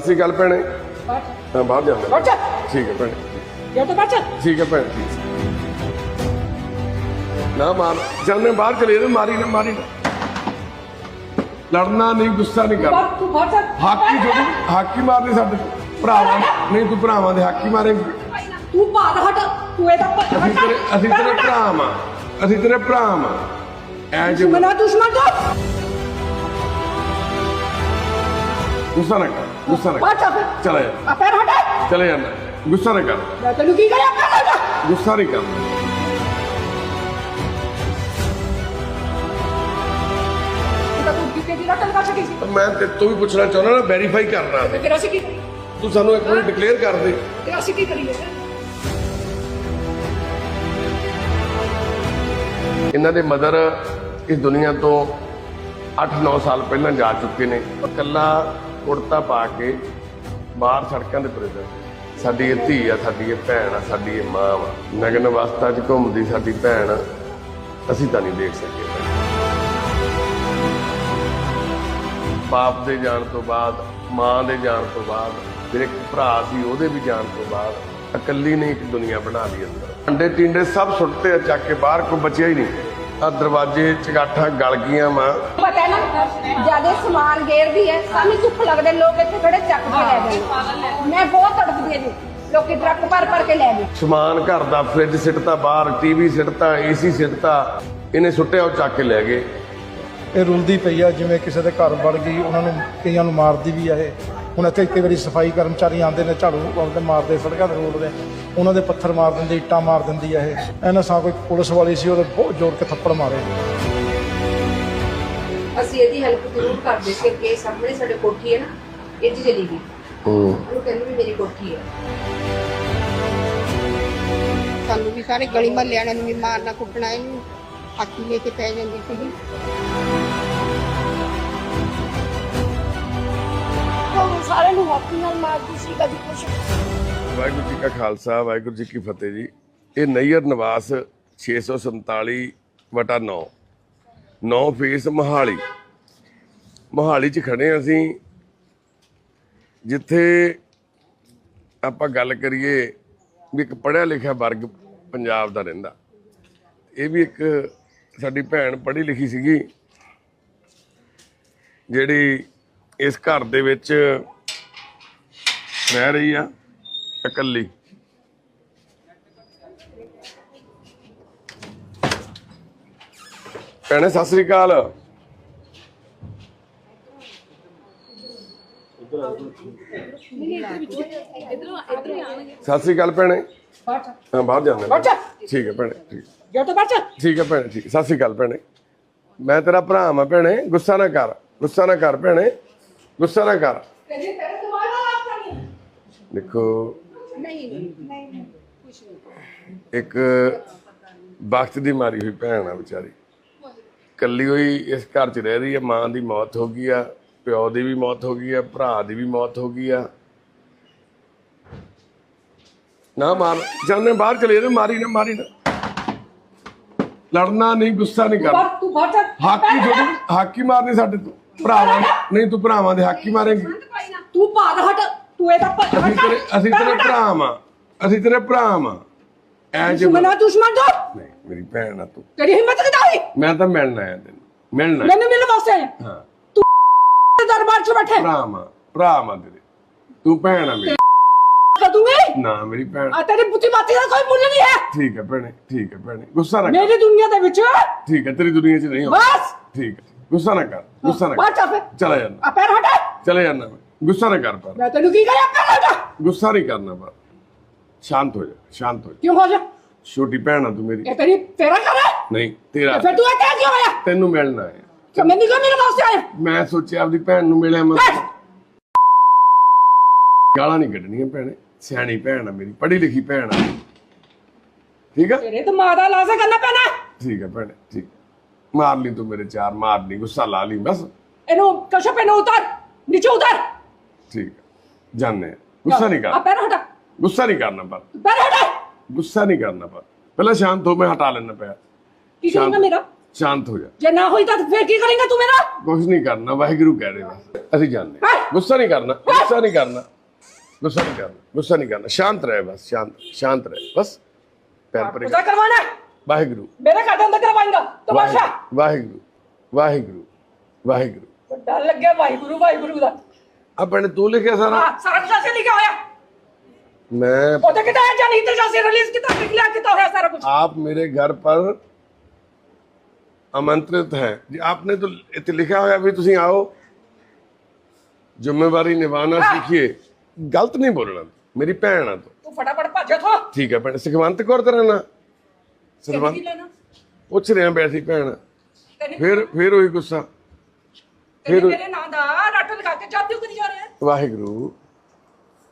ਅਸੀਂ ਗੱਲ ਭੈਣੇ। ਹਾਂ ਬਾਹਰ ਜਾਂਦੇ। ਜਾ ਠੀਕ ਹੈ ਭੈਣੇ। ਜੇ ਤੂੰ ਬੈਠ ਠੀਕ ਹੈ ਭੈਣੇ ਠੀਕ ਨਾ ਮਾਰ। ਜਾਂਦੇ ਬਾਹਰ ਚਲੇ ਜਾ ਮਾਰੀ ਨਾ ਮਾਰੀ ਨਾ। ਲੜਨਾ ਨਹੀਂ ਗੁੱਸਾ ਨਹੀਂ ਕਰਨਾ। ਤੂੰ ਬੈਠ ਜਾ ਹਾਕੀ ਜਦੋਂ ਹਾਕੀ ਮਾਰਨੀ ਸਾਡੇ ਭਰਾਵਾਂ ਨਹੀਂ ਤੂੰ ਭਰਾਵਾਂ ਦੇ ਹਾਕੀ ਮਾਰੇਂਗੀ। ਤੂੰ ਬਾਹਰ ਹਟ। ਤੂੰ ਇਹਦਾ ਅਸੀਂ ਤੇਰੇ ਅਸੀਂ ਤੇਰੇ ਭਰਾ ਮਾਂ ਅਸੀਂ ਤੇਰੇ ਭਰਾ ਮਾਂ ਐ ਜੇ ਮੇਰਾ ਦੁਸ਼ਮਣ ਤੋਂ ਗੁੱਸਾ ਨਾ ਕਰ। ਗੁੱਸਾ ਨਾ ਕਰ। ਫਿਰ। ਚਲੇ ਜਾ। ਆ ਪੈਰ ਹਟਾ। ਚਲੇ ਜਾਣਾ ਗੁੱਸਾ ਨਾ ਕਰ। ਮੈਂ ਤੈਨੂੰ ਕੀ ਕਰਿਆ? ਕਰ ਲੈ ਗੁੱਸਾ ਨਹੀਂ ਕਰ ਤਾਂ ਤੂੰ ਕਿਤੇ ਦੀ ਰਟਨ ਕਰ ਸਕੀ ਸੀ। ਮੈਂ ਤੇ ਤੂੰ ਵੀ ਪੁੱਛਣਾ ਚਾਹੁੰਦਾ ਨਾ ਵੈਰੀਫਾਈ ਕਰਨਾ। ਤੇ ਤੇਰਾ ਸੀ ਕੀ ਤੂੰ ਸਾਨੂੰ ਇੱਕ ਵਾਰੀ ਡਿਕਲੇਅਰ ਕਰ ਦੇ। ਤੇਰਾ ਸੀ ਕੀ ਕਰੀਏ ਇਹਨਾਂ ਦੇ ਮਦਰ ਇਸ ਦੁਨੀਆ ਤੋਂ 8-9 ਸਾਲ ਪਹਿਲਾਂ ਜਾ ਚੁੱਕੇ ਨੇ। ਇਕੱਲਾ ਕੁੜਤਾ ਪਾ ਕੇ ਬਾਹਰ ਸੜਕਾਂ ਦੇ ਤੁਰੇ ਫਿਰਦੇ ਸਾਡੀ ਇਹ ਧੀ ਆ, ਸਾਡੀ ਇਹ ਭੈਣ ਆ, ਸਾਡੀ ਇਹ ਮਾਂ ਵਾ। ਨਗਨ ਅਵਸਥਾ 'ਚ ਘੁੰਮਦੀ ਸਾਡੀ ਭੈਣ। ਅਸੀਂ ਤਾਂ ਨਹੀਂ ਦੇਖ ਸਕੇ। ਬਾਪ ਦੇ ਜਾਣ ਤੋਂ ਬਾਅਦ, ਮਾਂ ਦੇ ਜਾਣ ਤੋਂ ਬਾਅਦ, ਫਿਰ ਇੱਕ ਭਰਾ ਸੀ, ਉਹਦੇ ਵੀ ਜਾਣ ਤੋਂ ਬਾਅਦ, ਇਕੱਲੀ ਨੇ ਇੱਕ ਦੁਨੀਆ ਬਣਾ ਲਈ ਅੰਦਰ। ਅੰਡੇ ਟਿੰਡੇ ਸਭ ਸੁੱਟਤੇ ਆ, ਚੱਕ ਕੇ ਬਾਹਰ ਕੋਈ ਬਚਿਆ ਹੀ ਨਹੀਂ। ਆ ਦਰਵਾਜ਼ੇ ਚਗਾਠਾਂ ਗਲ ਗਈਆਂ ਮਾਂ ਪਤਾ ਹੈ ਨਾ ਜ਼ਿਆਦਾ ਸਮਾਨ ਗੇਰਦੀ ਹੈ ਸਾਨੂੰ ਧੁੱਪ ਲੱਗਦੇ ਲੋਕ ਇੱਥੇ ਖੜੇ ਚੱਕ ਕੇ ਲੈ ਗਏ। ਮੈਂ ਬਹੁਤ ਤੜਪਦੀ ਹਾਂ ਜੀ ਲੋਕੀ ਟਰੱਕ ਭਰ ਭਰ ਕੇ ਲੈ ਗਏ। ਸਮਾਨ ਘਰ ਦਾ ਫ੍ਰਿਜ ਸਿੱਟਤਾ ਬਾਹਰ ਟੀਵੀ ਸਿੱਟਤਾ ਏਸੀ ਸਿੱਟਤਾ ਇਹਨੇ ਸੁੱਟਿਆ ਉਹ ਚੱਕ ਕੇ ਲੈ ਗਏ। ਇਹ ਰੁਲਦੀ ਪਈ ਆ ਜਿਵੇਂ ਕਿਸੇ ਦੇ ਘਰ ਵੜ ਗਈ ਉਹਨਾਂ ਨੂੰ ਕਈਆਂ ਨੂੰ ਮਾਰਦੀ ਵੀ ਆ ਇਹ। ਹੁਣ ਇੱਥੇ ਕਈ ਵਾਰੀ ਸਫ਼ਾਈ ਕਰਮਚਾਰੀ ਆਉਂਦੇ ਨੇ ਝਾੜੂ ਲਾਉਂਦੇ ਮਾਰਦੇ ਸੜਕਾਂ ਤੇ ਰੋਡਦੇ ਉਹਨਾਂ ਦੇ ਪੱਥਰ ਮਾਰ ਦਿੰਦੇ ਇੱਟਾਂ ਮਾਰ ਦਿੰਦੀ ਆ ਇਹ। ਇਹਨਾਂ ਸਾਂ ਕੋਈ ਪੁਲਿਸ ਵਾਲੀ ਸੀ ਉਹਦੇ ਬਹੁਤ ਜ਼ੋਰ ਕੇ ਥੱਪੜ ਮਾਰੇ। ਅਸੀਂ ਇਹਦੀ ਹੈਲਪ ਜ਼ਰੂਰ ਕਰਦੇ ਸੀ ਕਿ ਸਾਹਮਣੇ ਸਾਡੇ ਕੋਠੀ ਹੈ ਨਾ ਇਹ 'ਚ ਚਲੀ ਗਈ। ਉਹਨੂੰ ਕਹਿੰਦੇ ਵੀ ਮੇਰੀ ਕੋਠੀ ਹੈ। ਸਾਨੂੰ ਵੀ ਸਾਰੇ ਗਲੀ ਮਹੱਲੇ ਵਾਲਿਆਂ ਨੂੰ ਵੀ ਮਾਰਨਾ ਕੁੱਟਣਾ ਇਹਨੂੰ ਹਾਕੀ ਲੈ ਕੇ ਪੈ ਜਾਂਦੀ ਸੀਗੀ। ਉਹ ਨੂੰ ਹੱਥ ਨਾਲ ਮਾਰਦੀ ਸੀ, ਕਦੀ ਕੁਛ। ਵਾਹਿਗੁਰੂ ਜੀ ਕਾ ਖਾਲਸਾ, ਵਾਹਿਗੁਰੂ ਜੀ ਕੀ ਫਤਿਹ ਜੀ। ਇਹ ਨਈਅਰ ਨਿਵਾਸ 647 ਵਟਾ 9 9 ਫੇਸ ਮੋਹਾਲੀ। ਮੋਹਾਲੀ 'ਚ ਖੜੇ ਹਾਂ ਅਸੀਂ। ਜਿੱਥੇ ਆਪਾਂ ਗੱਲ ਕਰੀਏ ਵੀ ਇੱਕ ਪੜ੍ਹਿਆ ਲਿਖਿਆ ਵਰਗ ਪੰਜਾਬ ਦਾ ਰਹਿੰਦਾ। ਇਹ ਵੀ ਇੱਕ ਸਾਡੀ ਭੈਣ ਪੜ੍ਹੀ ਲਿਖੀ ਸੀਗੀ। ਜਿਹੜੀ ਇਸ ਘਰ ਦੇ ਵਿੱਚ ਰਹਿ ਰਹੀ ਆ ਇਕੱਲੀ। ਭੈਣੇ ਸਤਿ ਸ੍ਰੀ ਅਕਾਲ। ਸਤਿ ਸ੍ਰੀ ਅਕਾਲ ਭੈਣੇ। ਹਾਂ ਬਾਹਰ ਜਾਂਦੇ ਜਾ। ਠੀਕ ਹੈ ਭੈਣੇ ਠੀਕ। ਜੇ ਤੂੰ ਬੈਠ ਠੀਕ ਹੈ ਭੈਣੇ ਠੀਕ। ਸਤਿ ਸ੍ਰੀ ਅਕਾਲ ਭੈਣੇ। ਮੈਂ ਤੇਰਾ ਭਰਾ ਮੈਂ ਭੈਣੇ ਗੁੱਸਾ ਨਾ ਕਰ। ਗੁੱਸਾ ਨਾ ਕਰ ਭੈਣੇ। ਗੁੱਸਾ ਨਾ ਕਰ ਕਹਿੰਦੇ ਤੇਰੇ ਦਿਮਾਗ ਨਾਲ ਆਪ ਕਰਨੀ ਦੇਖੋ ਨਹੀਂ ਨਹੀਂ ਇੱਕ ਵਕਤ ਦੀ ਮਾਰੀ ਹੋਈ ਭੈਣ ਆ ਵਿਚਾਰੀ। ਕੱਲੀ ਹੋਈ ਇਸ ਘਰ 'ਚ ਰਹਿ ਰਹੀ ਹੈ ਮਾਂ ਦੀ ਮੌਤ ਹੋ ਗਈ ਆ ਪਿਓ ਦੀ ਵੀ ਮੌਤ ਹੋ ਗਈ ਆ ਭਰਾ ਦੀ ਵੀ ਮੌਤ ਹੋ ਗਈ ਆ। ਨਾ ਮਾਰ ਜਾਂਦੇ ਬਾਹਰ ਚਲੇ ਜਾ ਮਾਰੀ ਨਾ ਮਾਰੀ ਨਾ। ਲੜਨਾ ਨਹੀਂ ਗੁੱਸਾ ਨਹੀਂ ਕਰਨਾ। ਤੂੰ ਬੈਠ ਜਾ। ਹਾਕੀ ਜਦੋਂ ਹਾਕੀ ਮਾਰਨੀ ਸਾਡੇ ਤੋਂ ਭਰਾਵਾਂ ਨਹੀਂ ਤੂੰ ਭਰਾਵਾਂ ਦੇ ਹਾਕੀ ਮਾਰੇਂਗੀ। ਤੂੰ ਬਾਹਰ ਹਟ। ਤੂੰ ਇਹਦਾ ਅਸੀਂ ਤੇਰੇ ਅਸੀਂ ਤੇਰੇ ਭਰਾ ਮਾਂ ਅਸੀਂ ਤੇਰੇ ਭਰਾ ਮਾਂ ਐ ਜੇ ਮੇਰਾ ਦੁਸ਼ਮਣ ਤੋਂ ਨਹੀਂ ਮੇਰੀ ਭੈਣ ਆ ਤੂੰ ਤੇਰੀ ਹਿੰਮਤ ਕਿਦਾਂ ਹੋਈ ਮੈਂ ਤਾਂ ਮਿਲਣ ਆਇਆ ਤੈਨੂੰ ਮਿਲਣਾ ਮੈਨੂੰ ਮਿਲਣ ਵਾਸਤੇ ਆਇਆ ਹਾਂ ਤੇ ਦਰਬਾਰ 'ਚ ਬੈਠੇ ਭਰਾ ਮਾਂ ਭਰਾ ਮਾਂ ਤੇਰੇ ਤੂੰ ਭੈਣ ਆ ਮੇਰੀ ਕਦੂੰਗੀ ਨਾ ਮੇਰੀ ਭੈਣ ਆ ਤੇਰੀ ਬੁੱਧੀ ਬਾਤੀ ਦਾ ਕੋਈ ਮੁੱਲ ਨਹੀਂ ਹੈ ਠੀਕ ਹੈ ਭੈਣੇ ਠੀਕ ਹੈ ਭੈਣੇ ਗੁੱਸਾ ਨਾ ਕਰ ਮੇਰੀ ਦੁਨੀਆ ਦੇ ਵਿੱਚ ਠੀਕ ਹੈ ਤੇਰੀ ਦੁਨੀਆ 'ਚ ਨਹੀਂ ਹੋ ਬਸ ਠੀਕ ਹੈ ਗੁੱਸਾ ਨਾ ਕਰ ਗੁੱਸਾ ਨਾ ਬਾਹਰ ਕਰ ਜਾ ਫਿਰ ਚਲਾ ਜਾਣਾ ਆ ਪੈਰ ਹਟਾ ਚਲੇ ਜਾਣਾ ਮੈਂ ਗੁੱਸਾ ਨਾ ਕਰ ਪਰ। ਮੈਂ ਤੈਨੂੰ ਕੀ ਕਰਿਆ ਕਰ ਲੈ ਜਾ ਗੁੱਸਾ ਨਹੀਂ ਕਰਨਾ ਪਰ। ਸ਼ਾਂਤ ਹੋ ਜਾ ਸ਼ਾਂਤ ਹੋ ਜਾ। ਕਿਉਂ ਹੋ ਜਾ? ਛੋਟੀ ਭੈਣ ਆ ਤੂੰ ਮੇਰੀ। ਇਹ ਤੇਰੀ ਤੇਰਾ ਘਰ ਹੈ? ਨਹੀਂ ਤੇਰਾ। ਤੇ ਫਿਰ ਤੂੰ ਇੱਥੇ ਕਿਉਂ ਆਇਆ? ਤੈਨੂੰ ਮਿਲਣਾ ਹੈ ਕਿ ਮੈਨੂੰ ਕਿਉਂ ਮੇਰੇ ਵਾਸਤੇ ਆਇਆ? ਮੈਂ ਸੋਚਿਆ ਆਪਦੀ ਭੈਣ ਨੂੰ ਮਿਲਿਆ ਮੈਂ। ਗਾਲਾਂ ਨਹੀਂ ਕੱਢਣੀਆਂ ਭੈਣੇ। ਸਿਆਣੀ ਭੈਣ ਆ ਮੇਰੀ ਪੜ੍ਹੀ ਲਿਖੀ ਭੈਣ ਆ। ਠੀਕ ਆ? ਤੇਰੇ ਦਿਮਾਗ ਦਾ ਇਲਾਜ ਕਰਨਾ ਪੈਣਾ। ਠੀਕ ਹੈ ਭੈਣੇ ਠੀਕ। ਮਾਰ ਲਈ ਤੂੰ ਮੇਰੇ ਚਾਰ ਮਾਰ ਲਈ ਗੁੱਸਾ ਲਾ ਲਈ ਬਸ। ਇਹਨੂੰ ਕਸ਼ਪ ਇਹਨੂੰ ਉਤਾਰ ਨੀਚੇ ਉਤਾਰ। ਠੀਕ ਹੈ ਜਾਣੇ ਗੁੱਸਾ ਨਹੀਂ ਆ ਕਰ ਪੈਰ ਹਟਾ ਗੁੱਸਾ ਨਹੀਂ ਕਰਨਾ ਪਰ ਪੈਰ ਹਟਾ ਗੁੱਸਾ ਨਹੀਂ ਕਰਨਾ ਪਰ ਪਹਿਲਾਂ ਸ਼ਾਂਤ ਹੋ ਮੈਂ ਹਟਾ ਲੈਣਾ ਪਿਆ ਕੀ ਕਰੇਗਾ ਮੇਰਾ ਸ਼ਾਂਤ ਹੋ ਜਾ ਜੇ ਨਾ ਹੋਈ ਤਾਂ ਫਿਰ ਕੀ ਕਰੇਗਾ ਤੂੰ ਮੇਰਾ ਕੁਝ ਨਹੀਂ ਕਰਨਾ ਵਾਹਿਗੁਰੂ ਕਹਿ ਰਹੇ ਬਸ ਅਸੀਂ ਜਾਣਦੇ ਹੈਂ? ਗੁੱਸਾ ਨਹੀਂ ਕਰਨਾ ਗੁੱਸਾ ਨਹੀਂ ਕਰਨਾ ਗੁੱਸਾ ਨਹੀਂ ਕਰਨਾ ਗੁੱਸਾ ਨਹੀਂ ਕਰਨਾ ਸ਼ਾਂਤ ਰਹਿ ਬਸ ਸ਼ਾਂਤ ਸ਼ਾਂਤ ਰਹਿ ਬਸ ਪੈਰ ਪਰੇ ਉਧਰ ਕਰਵਾਣਾ ਹੈ। ਵਾਹਿਗੁਰੂ ਮੇਰੇ ਘਰ ਦੇ ਅੰਦਰ ਕਰਵਾਏਗਾ ਤਮਾਸ਼ਾ ਵਾਹਿਗੁਰੂ ਵਾਹਿਗੁਰੂ ਵਾਹਿਗੁਰੂ ਡਰ ਲੱਗਿਆ ਵਾਹਿਗੁਰੂ ਵਾਹਿਗੁਰੂ ਦਾ ਆਪਣੇ ਤੂੰ ਲਿਖਿਆ ਸਾਰਾ ਹਾਂ ਸਾਰਾ ਕੁਝ ਐਸੇ ਲਿਖਿਆ ਹੋਇਆ ਮੈਂ ਉਹਦੇ ਕਿਤਾ ਹੈ ਜਾਨੀ ਤੇ ਜਾਸੇ ਰਿਲੀਜ਼ ਕੀਤਾ ਲਿਖਿਆ ਕੀਤਾ ਹੋਇਆ ਸਾਰਾ ਕੁਝ आप मेरे घर पर आमंत्रित हैं जी आपने तो इतने लिखा हुआ भी ਤੁਸੀਂ ਆਓ ਜ਼ਿੰਮੇਵਾਰੀ ਨਿਭਾਉਣਾ ਸਿੱਖੀਏ ਗਲਤ ਨਹੀਂ ਬੋਲਣਾ ਮੇਰੀ ਭੈਣ ਆ ਤੂੰ ਤੂੰ ਫਟਾਫਟ ਭੱਜ ਇੱਥੋਂ ਠੀਕ ਹੈ ਭੈਣ ਸੁਖਵੰਤ ਕੌਰ ਤੇਰਾ ਨਾਂ ਕੀ ਸੁਖਵੰਤ ਲੈਣਾ ਪੁੱਛ ਰਿਹਾ ਬੈਸੀ ਭੈਣ ਤੈਨੂੰ ਫਿਰ ਫਿਰ ਉਹੀ ਗੁੱਸਾ ਤੈਨੂੰ ਮੇਰੇ ਵਾਹਿਗੁਰੂ।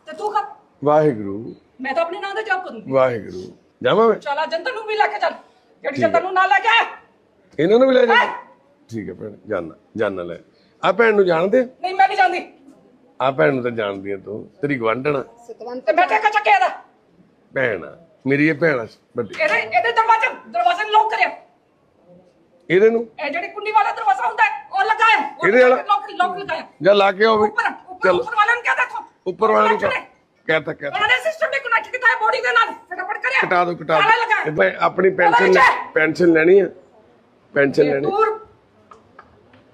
ਤੇ ਤੂੰ ਕਰ ਵਾਹਿਗੁਰੂ। ਮੈਂ ਤਾਂ ਆਪਣੇ ਨਾਂ ਦਾ ਜਾਪ ਕਰੂੰਗੀ। ਵਾਹਿਗੁਰੂ। ਜਾਵਾਂ ਮੈਂ ਚਲਾ ਜੰਤਰ ਨੂੰ ਵੀ ਲੈ ਕੇ ਚੱਲ। ਜਿਹੜੀ ਜੰਤਰ ਨੂੰ ਨਾ ਲੈ ਕੇ ਆਇਆ। ਇਹਨਾਂ ਨੂੰ ਵੀ ਲੈ ਜਾ। ਠੀਕ ਹੈ ਭੈਣ ਜਾਨਾ ਜਾਨਾ ਲੈ। ਆ ਭੈਣ ਨੂੰ ਜਾਣਦੇ? ਨਹੀਂ ਮੈਂ ਨਹੀਂ ਜਾਂਦੀ ਆ ਭੈਣ ਨੂੰ ਤਾਂ ਜਾਣਦੀ ਆ ਤੂੰ। ਤੇਰੀ ਗਵੰਡਣਾ ਸਤਵੰਤ ਤੇ ਮੈਂ ਟੇਕਾ ਚੱਕਿਆ ਦਾ। ਭੈਣ ਆ। ਮੇਰੀ ਇਹ ਭੈਣ ਆ ਵੱਡੀ। ਇਹਦੇ ਇਹਦੇ ਦਰਵਾਜ਼ੇ ਦਰਵਾਜ਼ੇ ਨੂੰ ਲੋਕ ਕਰਿਆ। ਇਹਦੇ ਨੂੰ? ਇਹ ਜਿਹੜੀ ਕੁੰਡੀ ਵਾਲਾ ਦਰਵਾਜ਼ਾ ਹੁੰਦਾ ਹੈ ਉਹ ਲਗਾਇਆ ਉਹ ਇਹਦੇ ਵਾਲਾ? ਲੋਕ ਲੋਕ ਲਗਾਇਆ। ਜਾਂ ਲਾ ਕੇ ਆਓ ਵੀ। ਉੱਪਰ। ਚਲ। ਉੱਪਰ ਵਾਲਿਆਂ ਨੂੰ ਕਿਹਾ ਦੇਖੋ? ਉੱਪਰ ਵਾਲੇ ਨੂੰ ਕਹਿਤਾ ਕਹਿਤਾ। ਉਹਨਾਂ ਨੇ ਸਿਸਟਮ ਨੇ ਕਨੈਕਟ ਕੀਤਾ ਹੈ ਬੋਡੀ ਦੇ ਨਾਲ ਫਟਾਫਟ ਕਰਿਆ। ਕਟਾ ਦੋ ਕਟਾ ਦੋ ਮੈਂ ਆਪਣੀ ਪੈਨਸ਼ਨ ਹੈ। ਪੈਨਸ਼ਨ ਲੈਣੀ ਆ। ਪੈਨਸ਼ਨ ਲੈਣੀ।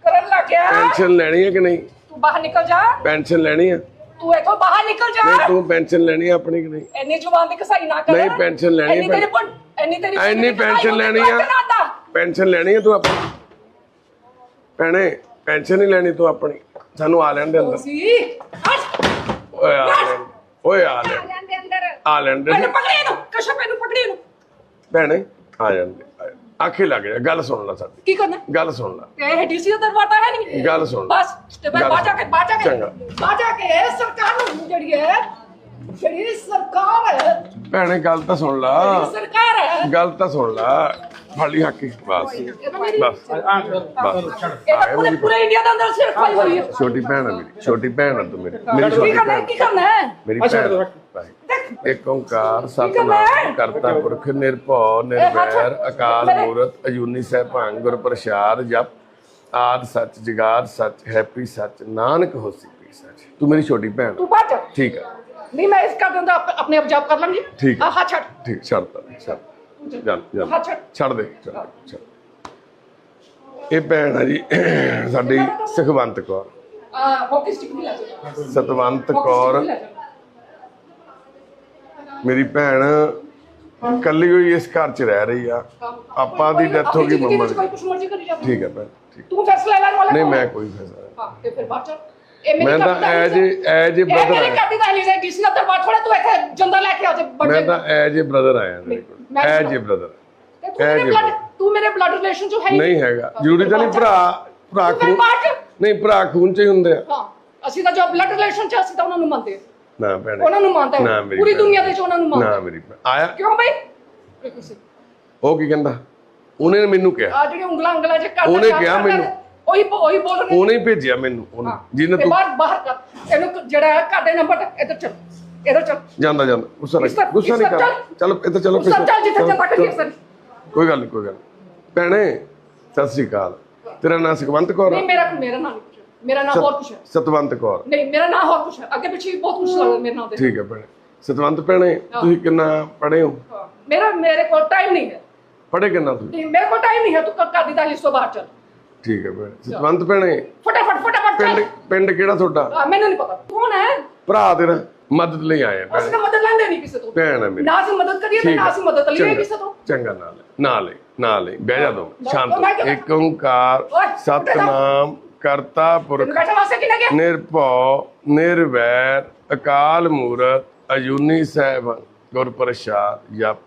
ਕਰਨ ਲੱਗ ਗਿਆ। ਪੈਨਸ਼ਨ ਲੈਣੀ ਆ ਕਿ ਨਹੀਂ? ਤੂੰ ਬਾਹਰ ਨਿਕਲ ਜਾ। ਪੈਨਸ਼ਨ ਲੈਣੀ ਆ। ਤੂੰ ਇੱਥੋਂ ਬਾਹਰ ਨਿਕਲ ਜਾ। ਨਹੀਂ ਤੂੰ ਪੈਨਸ਼ਨ ਲੈਣੀ ਆ ਆਪਣੀ ਕਿ ਨਹੀਂ? ਇੰਨੀ ਜ਼ੁਬਾਨ ਦੀ ਕਸਾਈ ਨਾ ਕਰ। ਨਹੀਂ, ਪੈਨਸ਼ਨ ਲੈਣੀ ਹੈ ਇੰਨੀ ਤੇਰੀ ਇੰਨੀ ਪੈਨਸ਼ਨ ਲੈਣੀ ਆ। ਪੈਨਸ਼ਨ ਲੈਣੀ ਆ ਤੂੰ ਆਪਣੀ। ਭੈਣੇ ਪੈਨਸ਼ਨ ਨਹੀਂ ਲੈਣੀ ਤੂੰ ਆਪਣੀ। ਸਾਨੂੰ ਆ ਲੈਣ ਦੇ ਅੰਦਰ। ਸੀ ਓਏ ਆ ਲੈਣ ਓਏ ਆ ਲੈਣ। ਜਾਂਦੇ ਅੰਦਰ। ਆ ਲੈਣ ਦੇ ਮੈਨੂੰ ਪਕੜੀ ਇਹਨੂੰ ਕਸ਼ਪ ਇਹਨੂੰ ਪਕੜੀ ਇਹਨੂੰ। ਭੈਣੇ ਆ ਜਾਂਦੇ ਆਖੇ ਲੱਗ ਜਾ ਗੱਲ ਸੁਣ ਲੈ ਸਾਡੀ। ਕੀ ਕਰਨਾ? ਗੱਲ ਸੁਣ ਲੈ। ਤੇ ਇਹ ਡੀਸੀ ਦਾ ਦਰਵਾਜ਼ਾ ਹੈ ਨਹੀਂ। ਗੱਲ ਸੁਣ ਬਸ ਤੇ ਮੈਂ ਬਾਜਾ ਕੇ ਬਾਜਾ ਕੇ। ਚੰਗਾ। ਬਾਜਾ ਕੇ ਸਰਕਾਰ ਨੂੰ ਜਿਹੜੀ ਹੈ ਜਿਹੜੀ ਸਰਕਾਰ ਹੈ। ਭੈਣੇ ਗੱਲ ਤਾਂ ਸੁਣ ਲਾ। ਸਰਕਾਰ ਹੈ। ਗੱਲ ਤਾਂ ਸੁਣ ਲਾ। ਫਾਲੀ ਹਾਕੀ ਬਸ। ਬਸ। ਪੂਰੇ ਪੂਰੇ ਇੰਡੀਆ ਦੇ ਅੰਦਰ ਸਿਰ ਖਾਈ ਹੋਈ ਹੈ ਛੋਟੀ ਭੈਣ ਆ ਮੇਰੀ। ਛੋਟੀ ਭੈਣ ਆ ਤੂੰ ਮੇਰੀ। ਮੇਰੀ ਕੀ ਛੋਟੀ ਕਰਨਾ ਹੈ? ਭੈਣ ਕੀ ਕਰਨਾ ਹੈ? ਮੇਰੀ ਭੈਣ। ਭਾਈ। ਇੱਕ ਓੰਕਾਰ ਸਤਨਾਮ ਕਰਤਾ ਪੁਰਖ ਨਿਰਭਉ ਨਿਰਵੈਰ ਅਕਾਲ ਮੂਰਤ ਅਜੂਨੀ ਸਹਿਭੰਗ ਗੁਰ ਪ੍ਰਸਾਦ ਜਪ ਆਦ ਸੱਚ ਜਗਾਦ ਸੱਚ ਹੈਪੀ ਸੱਚ ਨਾਨਕ ਹੋਸੀ ਪੀ ਸੱਚ। ਤੂੰ ਮੇਰੀ ਛੋਟੀ ਭੈਣ ਤੂੰ ਬਾਜ ਠੀਕ ਹੈ ਨਹੀਂ ਮੈਂ ਇਸ ਕਰ ਦਿੰਦਾ ਆਪ- ਆਪਣੇ ਆਪ ਜਾਪ ਕਰ ਲਾਂਗੀ। ਠੀਕ। ਆਹ ਛੱਡ। ਠੀਕ ਛੱਡ ਤਾ ਛੱਡ ਚੱਲ ਚੱਲ। ਹੱਥ ਛੱਡ ਛੱਡ ਦੇ ਛੱਡ ਦੇ, ਛੱਡ। ਇਹ ਭੈਣ ਆ ਜੀ ਸਾਡੀ ਸੁਖਵੰਤ ਕੌਰ। ਆ ਹਾਕੀ ਸਟਿਕ ਵੀ ਲੈ ਜਾ। ਸਤਵੰਤ ਕੌਰ। ਮੇਰੀ ਭੈਣ ਕੱਲੀ ਹੋਈ ਇਸ ਘਰ 'ਚ ਰਹਿ ਰਹੀ ਆ। ਪਾਪਾ ਦੀ ਡੈਥ ਹੋ ਗਈ ਮੰਮਾ ਦੀ ਕੋਈ ਕੁਛ ਮਰਜ਼ੀ ਕਰੀ ਜਾ ਠੀਕ ਹੈ ਭੈਣ ਠੀਕ। ਤੂੰ ਫੈਸਲਾ ਲੈਣ ਵਾਲਾ ਨਹੀਂ ਕੌਣ ਹੈ? ਮੈਂ ਕੋਈ ਫੈਸਲਾ ਹਾਂ ਤੇ ਫਿਰ ਬਾਅਦ ਚ ਇਹ ਮੈਂ ਤਾਂ ਐਜ। ਐਜ ਇਹ ਬ੍ਰਦਰ ਮੇਰੀ ਆਇਆ ਕਵਿਤਾ ਹੈ ਕਿਸੇ ਦਾ ਦਰਬਾਰ ਥੋੜਾ ਤੂੰ ਇੱਥੇ ਜੰਦਾ ਲੈ ਕੇ ਆ ਜਾ ਮੈਂ ਤਾਂ ਐਜ ਬ੍ਰਦਰ ਆਇਆ ਮੇਰੇ ਕੋਲ ਐਜ ਬ੍ਰਦਰ ਤੇ ਤੂੰ ਮੇਰੇ ਇਹ ਬਲੱਡ ਜੀ। ਤੂੰ ਰਿਲੇਸ਼ਨ ਚ ਹੈ ਨਹੀਂ ਹੈਗਾ ਜ਼ਰੂਰੀ ਤਾਂ ਨਹੀਂ ਭਰਾ ਭਰਾ ਤੂੰ ਖੂਨ ਨਹੀਂ ਭਰਾ ਖੂਨ 'ਚ ਹੀ ਹੁੰਦੇ ਆ ਹਾਂ ਅਸੀਂ ਤਾਂ ਜੋ ਬਲੱਡ ਰਿਲੇਸ਼ਨ ਚ ਅਸੀਂ ਤਾਂ ਉਹਨਾਂ ਨੂੰ ਮੰਨਦੇ। ਨਾ ਭੈਣੇ ਉਹਨਾਂ ਨੂੰ ਮੰਨਦਾ ਪੂਰੀ। ਦੁਨੀਆ ਦੇ ਚ ਉਹਨਾਂ ਨੂੰ ਮੰਨਦਾ ਨਾ। ਮੇਰੀ। ਆਇਆ ਕਿਉਂ ਬਈ ਇਹ ਉਹ ਕੀ ਕਹਿੰਦਾ ਉਹਨੇ ਮੈਨੂੰ ਕਿਹਾ ਆ ਜਿਹੜੀ ਉਂਗਲਾਂ ਉਂਗਲਾਂ ਚ ਕਰਦੇ ਉਹਨੇ ਕਿਹਾ ਕਰਦੇ ਮੈਨੂੰ। ਉਹੀ ਉਹੀ ਬੋਲ ਰਹੇ। ਉਹਨੇ ਹੀ ਭੇਜਿਆ ਮੈਨੂੰ ਉਹਨੇ। ਜਿਹਨੇ ਤੇ ਬਾਹਰ ਬਾਹਰ ਕਰ। ਇਹਨੂੰ ਜਿਹੜਾ ਹੈ ਘਾਟੇ ਨੰਬਰ ਤੇ ਇੱਧਰ ਚੱਲ। ਇੱਧਰ ਚੱਲ। ਜਾਂਦਾ ਜਾਂਦਾ। ਗੁੱਸਾ ਇਸ ਨਹੀਂ ਗੁੱਸਾ ਨਹੀਂ ਇਸ ਕਰ। ਚਲੋ। ਇੱਧਰ ਚਲੋ ਚੱਲ ਜਿੱਥੇ ਕਰੀਏ ਚਲੋ। ਸਰ ਕੋਈ ਗੱਲ ਨਹੀਂ ਕੋਈ ਗੱਲ। ਭੈਣੇ ਸਤਿ ਸ੍ਰੀ ਅਕਾਲ। ਤੇਰਾ ਨਾਮ ਸੁਖਵੰਤ ਕੌਰ? ਨਹੀਂ ਮੇਰਾ ਮੇਰਾ ਨਾਮ ਨਹੀਂ। ਮੇਰਾ ਨਾਮ ਹੋਰ ਕੁਛ ਹੈ ਸਤਵੰਤ ਕੌਰ। ਨਹੀਂ ਮੇਰਾ ਨਾਮ ਹੋਰ ਕੁਛ ਹੈ ਅੱਗੇ ਪਿੱਛੇ ਵੀ ਬਹੁਤ ਕੁਛ ਲੱਗਦਾ ਮੇਰੇ ਨਾਮ ਦੇ। ਠੀਕ ਹੈ ਭੈਣੇ। ਸਤਵੰਤ ਭੈਣੇ ਤੁਸੀਂ ਕਿੰਨਾ ਪੜ੍ਹੇ ਹੋ। ਮੇਰਾ ਮੇਰੇ ਕੋਲ ਟਾਈਮ ਨਹੀਂ ਹੈ। ਪੜ੍ਹੇ ਕਿੰਨਾ ਤੁਸੀਂ? ਨਹੀਂ ਮੇਰੇ ਕੋਲ ਟਾਈਮ ਨਹੀਂ ਹੈ। ਤੂੰ ਕਰ ਦੀ ਇਸ ਤੋਂ ਬਾਹਰ ਚੱਲ। ਠੀਕ ਹੈ ਭੈਣੇ। ਸਤਵੰਤ ਭੈਣੇ ਫਟਾਫਟ ਫਟਾਫਟ ਪਿੰਡ ਪਿੰਡ ਕਿਹੜਾ ਤੁਹਾਡਾ? ਆ, ਮੈਨੂੰ ਨਹੀਂ ਪਤਾ। ਕੌਣ ਹੈ? ਭਰਾ ਤੇਰਾ? ਮਦਦ ਲਈ ਆਏ ਆ ਅਸੀਂ ਭੈਣੇ ਤਾਂ ਮਦਦ ਲੈਂਦੇ ਨਹੀਂ ਕਿਸੇ ਤੋਂ। ਭੈਣ ਹੈ ਮੇਰੀ। ਨਾ ਅਸੀਂ ਮਦਦ ਕਰੀਏ ਤੇ ਠੀਕ ਨਾ ਹੈ। ਅਸੀਂ ਮਦਦ ਲਈਏ ਚੰਗਾ, ਕਿਸੇ ਤੋਂ। ਚੰਗਾ ਨਾਲ ਨਾਲ ਨਾਲ ਬਹਿ ਜਾ ਦੋ ਸ਼ਾਂਤ ਹੋ। ਇੱਕ ਓੰਕਾਰ ਸਤਨਾਮ ਕਰਤਾ ਪੁਰਖ। ਬੈਠਾ ਵਾਸਤੇ ਕਿਨੇ ਗਿਆ ਨਿਰਭਉ ਨਿਰਵੈਰ ਅਕਾਲ ਮੂਰਤ ਅਜੂਨੀ ਸਾਹਿਬ ਗੁਰ ਪ੍ਰਸਾਦ ਜਪ।